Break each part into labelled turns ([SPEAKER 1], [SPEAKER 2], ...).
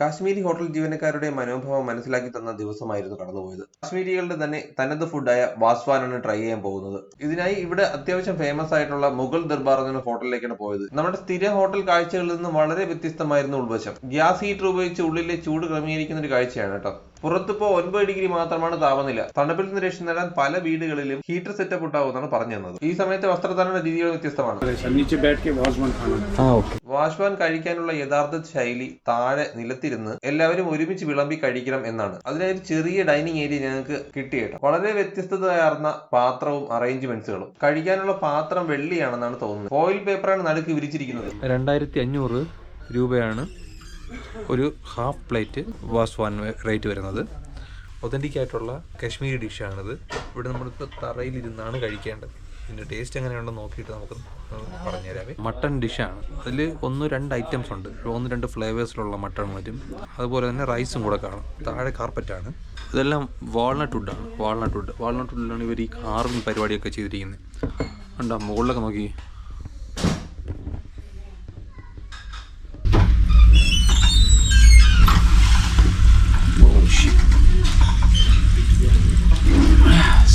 [SPEAKER 1] Kashmiri hotel ജീവനക്കാരുടെ മനോഭാവം മനസ്സിലാക്കി തന്ന ദിവസമായിരുന്നു കടന്നുപോയത്. കാശ്മീരികളുടെ തന്നെ തനത് ഫുഡായ വാസ്വാനാണ് ട്രൈ ചെയ്യാൻ പോകുന്നത്. ഇതിനായി ഇവിടെ അത്യാവശ്യം ഫേമസ് ആയിട്ടുള്ള മുഗൾ ദർബാർ എന്ന ഹോട്ടലിലേക്കാണ് പോയത്. നമ്മുടെ സ്ഥിര ഹോട്ടൽ കാഴ്ചകളിൽ നിന്ന് വളരെ വ്യത്യസ്തമായിരുന്നു ഉൾവശം. ഗ്യാസ് ഹീറ്റർ ഉപയോഗിച്ച് ഉള്ളിലെ ചൂട് ക്രമീകരിക്കുന്ന ഒരു കാഴ്ചയാണ് കേട്ടോ. പുറത്തിപ്പോ ഒൻപത് ഡിഗ്രി മാത്രമാണ് താപനില. തണുപ്പിൽ നിന്ന് രക്ഷ നേടാൻ പല വീടുകളിലും ഹീറ്റർ സെറ്റപ്പ് ഉണ്ടാവുമെന്നാണ് പറഞ്ഞു തന്നത്. ഈ സമയത്തെ വസ്ത്രധാരണ രീതികൾ വ്യത്യസ്തമാണ്. വാഷ്മാൻ കഴിക്കാനുള്ള യഥാർത്ഥ ശൈലി താഴെ നിലത്തിരുന്ന് എല്ലാവരും ഒരുമിച്ച് വിളമ്പി കഴിക്കണം എന്നാണ്. അതിനായി ഒരു ചെറിയ ഡൈനിങ് ഏരിയ ഞങ്ങൾക്ക് കിട്ടിയിട്ടോ വളരെ വ്യത്യസ്തതയാർന്ന പാത്രവും അറേഞ്ച്മെന്റ്സുകളും. കഴിക്കാനുള്ള പാത്രം വെള്ളിയാണെന്നാണ് തോന്നുന്നത്. ഓയിൽ പേപ്പറാണ് നടുക്ക് വിരിച്ചിരിക്കുന്നത്.
[SPEAKER 2] രണ്ടായിരത്തി അഞ്ഞൂറ് രൂപയാണ് ഒരു half plate was one rate വരുന്നത്. ഒതന്റിക് ആയിട്ടുള്ള കശ്മീരി ഡിഷാണിത് ഇവിടെ നമ്മളിപ്പോൾ തറയിലിരുന്നാണ് കഴിക്കേണ്ടത്. ഇതിന്റെ ടേസ്റ്റ് എങ്ങനെയുണ്ടെന്ന് നോക്കിയിട്ട് നമുക്ക് പറഞ്ഞുതരാവേ. മട്ടൺ ഡിഷാണ് അതിൽ ഒന്ന് രണ്ട് ഐറ്റംസ് ഉണ്ട്. ഒന്ന് രണ്ട് ഫ്ലേവേഴ്സിലുള്ള മട്ടൺ വരും അതുപോലെ തന്നെ റൈസും കൂടെ കാണും. താഴെ കാർപ്പറ്റാണ് ഇതെല്ലാം വാൾനട്ട് വുഡാണ് വാൾനട്ട് വുഡ് വാൾനട്ട് വുഡിലാണ് ഇവർ ഈ കാർവിംഗ് പരിപാടിയൊക്കെ ചെയ്തിരിക്കുന്നത് ഉണ്ടാ മുകളിലൊക്കെ നോക്കി.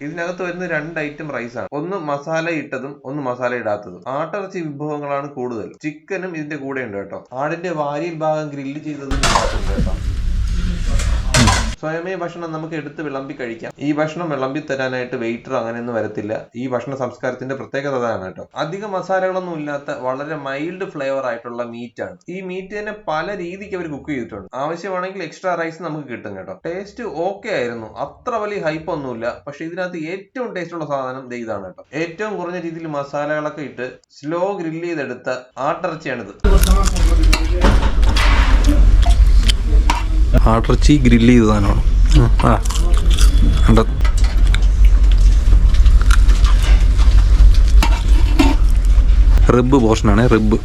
[SPEAKER 1] ഇതിനകത്ത് വരുന്ന രണ്ട് ഐറ്റം റൈസ് ആണ്. ഒന്ന് മസാല ഇട്ടതും ഒന്ന് മസാല ഇടാത്തതും. ആട്ടിറച്ചി വിഭവങ്ങളാണ് കൂടുതൽ ചിക്കനും ഇതിന്റെ കൂടെ ഉണ്ട് കേട്ടോ. ആടിന്റെ വാരിയൽ ഭാഗം ഗ്രില്ല് ചെയ്തതും കേട്ടോ. സ്വയമേ ഭക്ഷണം നമുക്ക് എടുത്ത് വിളമ്പി കഴിക്കാം. ഈ ഭക്ഷണം വിളമ്പി തരാനായിട്ട് വെയിറ്റർ അങ്ങനെയൊന്നും വരത്തില്ല. ഈ ഭക്ഷണ സംസ്കാരത്തിന്റെ പ്രത്യേകത അതാണ് കേട്ടോ. അധിക മസാലകളൊന്നും ഇല്ലാത്ത വളരെ മൈൽഡ് ഫ്ലേവർ ആയിട്ടുള്ള മീറ്റ് ആണ്. ഈ മീറ്റ് തന്നെ പല രീതിക്ക് അവർ കുക്ക് ചെയ്തിട്ടുണ്ട്. ആവശ്യമാണെങ്കിൽ എക്സ്ട്രാ റൈസ് നമുക്ക് കിട്ടും കേട്ടോ. ടേസ്റ്റ് ഓക്കെ ആയിരുന്നു. അത്ര വലിയ ഹൈപ്പ് ഒന്നുമില്ല. പക്ഷെ ഇതിനകത്ത് ഏറ്റവും ടേസ്റ്റ് ഉള്ള സാധനം ഇതാണ് കേട്ടോ. ഏറ്റവും കുറഞ്ഞ രീതിയിൽ മസാലകളൊക്കെ ഇട്ട് സ്ലോ ഗ്രില്ല് ചെയ്തെടുത്ത ആട്ടിറച്ചിയാണിത്.
[SPEAKER 2] ആട്ടിറച്ചി ഗ്രില്ല് ചെയ്ത സാധനമാണ്. ആ. ഉണ്ട് റിബ് പോർഷനാണ് റിബ്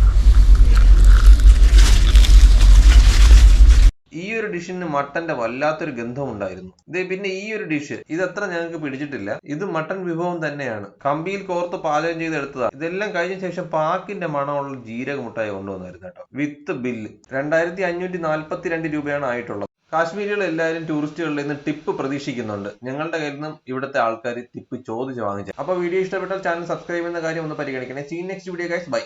[SPEAKER 1] ഈ ഒരു ഡിഷിന് മട്ടന്റെ വല്ലാത്തൊരു ഗന്ധം ഉണ്ടായിരുന്നു ഇതേ പിന്നെ ഈ ഒരു ഡിഷ് ഇതത്ര ഞങ്ങൾക്ക് പിടിച്ചിട്ടില്ല. ഇത് മട്ടൻ വിഭവം തന്നെയാണ്. കമ്പിയിൽ കോർത്ത് പാചകം ചെയ്ത് എടുത്തതാണ് ഇതെല്ലാം കഴിഞ്ഞ ശേഷം പാക്കിന്റെ മണമുള്ള ജീരക മുട്ടായി കൊണ്ടുവന്നായിരുന്നു കേട്ടോ. With bill. രണ്ടായിരത്തി അഞ്ഞൂറ്റി നാൽപ്പത്തി രണ്ട് രൂപയാണ് ആയിട്ടുള്ളത്. കാശ്മീരികൾ എല്ലാവരും ടൂറിസ്റ്റുകളിൽ നിന്ന് ടിപ്പ് പ്രതീക്ഷിക്കുന്നുണ്ട്. ഞങ്ങളുടെ കയ്യിൽ നിന്നും ഇവിടുത്തെ ആൾക്കാർ ടിപ്പ് ചോദിച്ച് വാങ്ങിച്ചു. അപ്പൊ വീഡിയോ ഇഷ്ടപ്പെട്ടാൽ ചാനൽ സബ്സ്ക്രൈബ് ചെയ്യുന്ന കാര്യം ഒന്ന് പരിഗണിക്കണേ. See next video guys bye